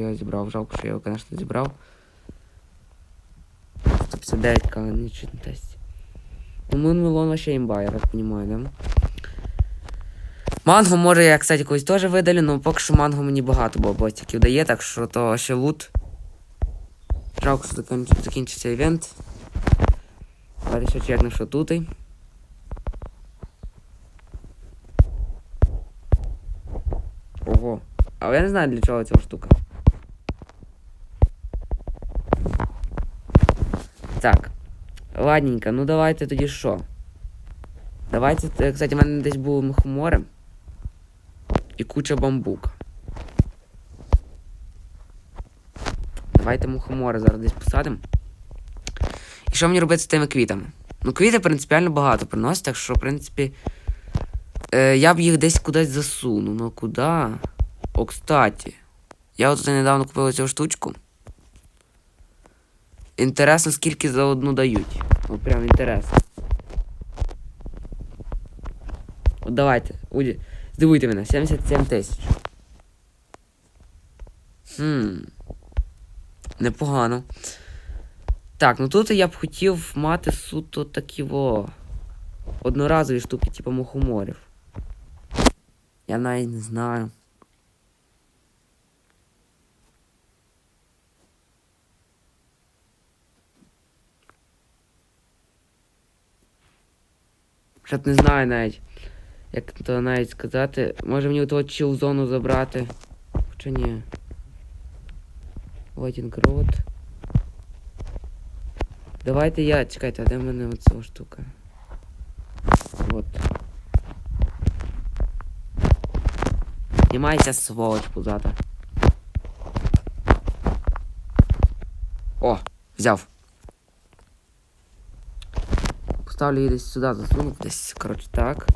я зібрав, жалко, що я його, звісно, зібрав. 159к, нічого не тесть. Ну, Мунмелон вообще імба, я так понимаю, да? Манго, може, я, кстати, колись теж видалю, але поки що манго мені багато бобостиків дає, так що то ще лут. Жалко, що закін- закінчиться івент. Давайте ще чекну, що тут. Ого. А я не знаю для чого ця штука. Ладненько, ну давайте тоді що? Давайте, е, кстати, в мене десь були мухомори. І куча бамбука. Давайте мухомори зараз десь посадимо. І що мені робити з тими квітами? Ну, квіти принципіально багато приносять, так що, в принципі. Е, я б їх десь кудись засунув. Ну куди? О, кстати. Я от недавно купив цю штучку. Інтересно, скільки за одну дають. Ну прям інтересно. От давайте. Здивуйте мене, 77 тисяч. Хм. Непогано. Так, ну тут я б хотів мати суто такі во. Одноразові штуки, типу мухоморів. Я навіть не знаю. Щоб не знаю навіть. Як то навіть сказати. Може мені того чил зону забрати. Хоча ні. Вайтінг рот. Давайте я. Чекайте, а де в мене оця штука? Вот. Знімайся, сволоч пузата. О, взяв. Поставлю її десь сюди, засуну, десь, коротше, так.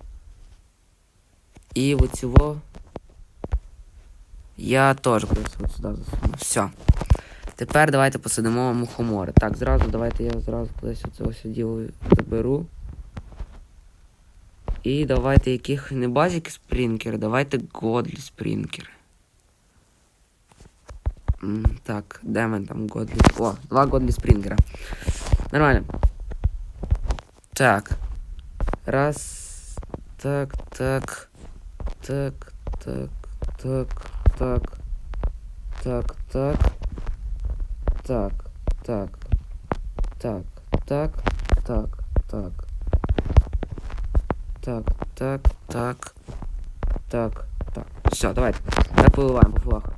І от цього я теж от сюди засуну. Все. Тепер давайте посадимо мухомори. Так, зразу давайте я зразу кудись оце ось діло заберу. І давайте яких не базік спрінкер, давайте годлі спрінкери. Так, де мен там годлі? О, два годлі спрінгера. Нормально. Так. Раз. Так, так. Так, так, так, так. Так, так. Так, так. Так, так, так, так. Так, так, так. Так, так. Все, давайте. Запливаємо по флагу.